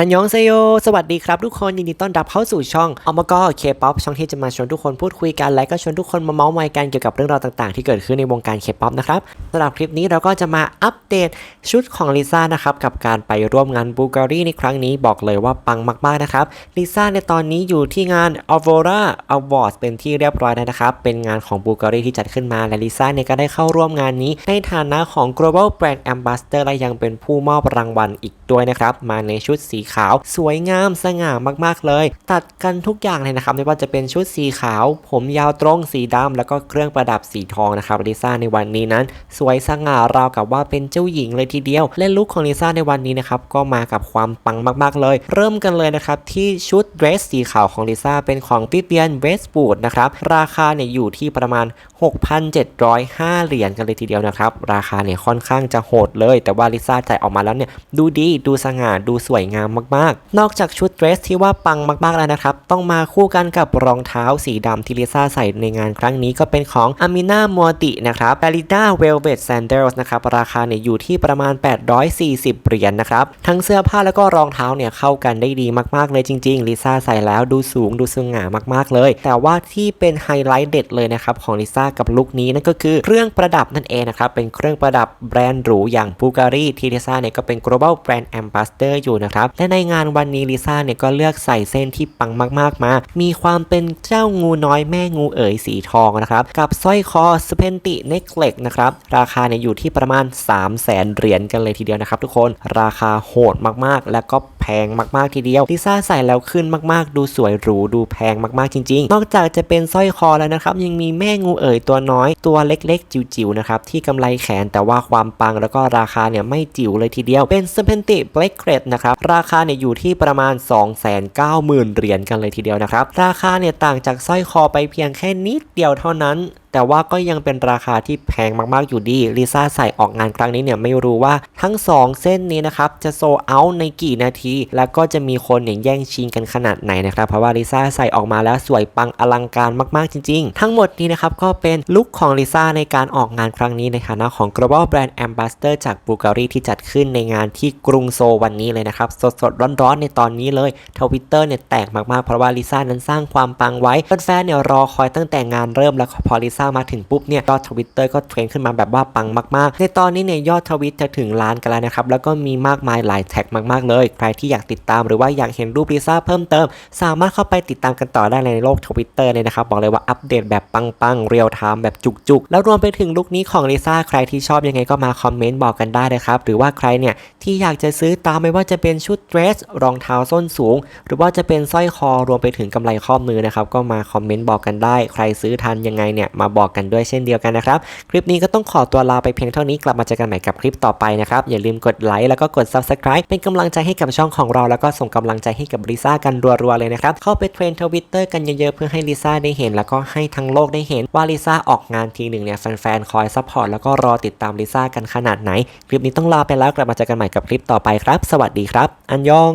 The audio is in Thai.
อันยองเซโย สวัสดีครับ ทุกคนยินดีต้อนรับเข้าสู่ช่องอมก็เคป๊อปช่องที่จะมาชวนทุกคนพูดคุยกันและก็ชวนทุกคนมาเมาส์มอยกันเกี่ยวกับเรื่องราวต่างๆ ที่เกิดขึ้นในวงการเคป๊อปนะครับสำหรับคลิปนี้เราก็จะมาอัปเดตชุดของลิซ่านะครับกับการไปร่วมงานบูการีในครั้งนี้บอกเลยว่าปังมากๆนะครับลิซ่าในตอนนี้อยู่ที่งาน Aurora Awards เป็นที่เรียบร้อยแล้วนะครับเป็นงานของบูการีที่จัดขึ้นมาและลิซ่าเนี่ยก็ได้เข้าร่วมงานนี้ ในฐานะของ Global Brand Ambassador และยังเป็นผู้มอบรางวัลอีกด้วยนะครับมาในชุดสีขาว สวยงามสง่ามากๆเลย ตัดกันทุกอย่างเลยนะครับไม่ว่าจะเป็นชุดสีขาว ผมยาวตรงสีดำแล้วก็เครื่องประดับสีทองนะครับลิซ่าในวันนี้นั้น สวยสง่าราวกับว่าเป็นเจ้าหญิงเลยทีเดียว และลุคของลิซ่าในวันนี้นะครับก็มากับความปังมากๆเลย เริ่มกันเลยนะครับที่ชุดเดรสสีขาวของลิซ่าเป็นของปิเปียนเวสบูดนะครับราคาเนี่ยอยู่ที่ประมาณ 6,705 เหรียญกันเลยทีเดียวนะครับราคาเนี่ยค่อนข้างจะโหดเลย แต่ว่าลิซ่าจ่ายออกมาแล้วเนี่ยดูดีดูสง่าดูสวยงามมากๆ นอกจากชุดเดรสที่ว่าปังมากๆแล้วนะครับ ต้องมาคู่กันกับรองเท้าสีดำที่ลิซ่าใส่ในงานครั้งนี้ก็เป็นของอามิน่ามัวตินะครับ b a l i d a Velvet Sandals นะครับราคาเนี่ยอยู่ที่ประมาณ 840 เหรียญนะครับ ทั้งเสื้อผ้าแล้วก็รองเท้าเนี่ยเข้ากันได้ดีมากๆเลยจริงๆลิซ่าใส่แล้วดูสูงดูสง่ามากๆเลย แต่ว่าที่เป็นไฮไลท์เด็ดเลยนะครับของลิซ่ากับลุคนี้นั่นก็คือเครื่องประดับนั่นเองนะครับเป็นเครื่องประดับแบรนด์หรูอย่างบูการีที่ลิซ่าเนี่ยก็เป็น global brand ambassador อยู่นะครับและในงานวันนี้ลิซ่าเนี่ยก็เลือกใส่เส้นที่ปังมากๆมา มีความเป็นเจ้างูน้อยแม่งูเอ๋ยสีทองนะครับ กับสร้อยคอสเพนติเน็กเล็กนะครับ ราคาเนี่ยอยู่ที่ประมาณ 3 0 0แสนเหรียญกันเลยทีเดียวนะครับทุกคน ราคาโหดมากๆ และก็แพงมากๆทีเดียวลิซ่าใส่แล้วขึ้นมากๆ ดูสวยหรูดูแพงมากๆจริง ๆ นอกจากจะเป็นสร้อยคอแล้วนะครับ ยังมีแม่งูเอ๋ยตัวน้อยตัวเล็กๆ จิ๋วๆนะครับที่กำไรแขนแต่ว่าความปังแล้วก็ราคาเนี่ยไม่จิ๋วเลยทีเดียวเป็นสเปนติเบลกเกรดนะครับราคาเนี่ยอยู่ที่ประมาณ 290,000เหรียญกันเลยทีเดียวนะครับ ราคาเนี่ยต่างจากสร้อยคอไปเพียงแค่นิดเดียวเท่านั้นแต่ว่าก็ยังเป็นราคาที่แพงมากๆอยู่ดีลิซ่าใส่ออกงานครั้งนี้เนี่ยไม่รู้ว่าทั้ง 2 เส้นนี้นะครับจะโซเอาในกี่นาที แล้วก็จะมีคนเนี่ยแย่งชิงกันขนาดไหนนะครับ เพราะว่าลิซ่าใส่ออกมาแล้วสวยปังอลังการมากๆจริง ๆ ทั้งหมดนี้นะครับก็เป็นลุคของลิซ่าในการออกงานครั้งนี้ในฐานะของ global brand ambassador จากบูการีที่จัดขึ้นในงานที่กรุงโซวันนี้เลยนะครับสดๆร้อนๆในตอนนี้เลยทวิตเตอร์เนี่ยแตกมากๆเพราะว่าลิซ่านั้นสร้างความปังไว้แฟนๆเนี่ยรอคอยตั้งแต่งานเริ่มแล้วพอลิซ่ามาถึงปุ๊บเนี่ยยอดทวิตเตอร์ก็เทรนขึ้นมาแบบว่าปังมากๆ ในตอนนี้เนี่ยยอดทวิตจะถึงล้านกันแล้วนะครับแล้วก็มีมากมายหลายแท็กมากๆเลย ใครที่อยากติดตามหรือว่าอยากเห็นรูปลิซ่าเพิ่มเติม สามารถเข้าไปติดตามกันต่อได้ในโลกทวิตเตอร์เลยนะครับบอกเลยว่าอัปเดตแบบปังๆเรียลไทม์แบบจุกๆ แล้วรวมไปถึงลุคนี้ของลิซ่าใครที่ชอบยังไงก็มาคอมเมนต์บอกกันได้นะครับหรือว่าใครเนี่ยที่อยากจะซื้อตามไม่ว่าจะเป็นชุดเดรสรองเท้าส้นสูง หรือว่าจะเป็นสร้อยคอรวมไปถึงกำไรข้อมือนะครับก็มาคอมเมนต์บอกกันได้ ใครซื้อทันยังไงเนี่ยมาบอกกันด้วยเช่นเดียวกันนะครับ คลิปนี้ก็ต้องขอตัวลาไปเพียงเท่านี้กลับมาเจอกันใหม่กับคลิปต่อไปนะครับอย่าลืมกดไลค์แล้วก็กด Subscribe เป็นกำลังใจให้กับช่องของเราแล้วก็ส่งกำลังใจให้กับลิซ่ากันรัวๆเลยนะครับเข้าไปเทรนทวิตเตอร์กันเยอะๆเพื่อให้ลิซ่าได้เห็น แล้วก็ให้ทั้งโลกได้เห็นว่าลิซ่าออกงานทีหนึ่งเนี่ยแฟนๆคอยซัพพอร์ตแล้วก็รอติดตามลิซ่ากันขนาดไหน คลิปนี้ต้องลาไปแล้วกลับมาเจอกันใหม่กับคลิปต่อไปครับ สวัสดีครับ อันยอง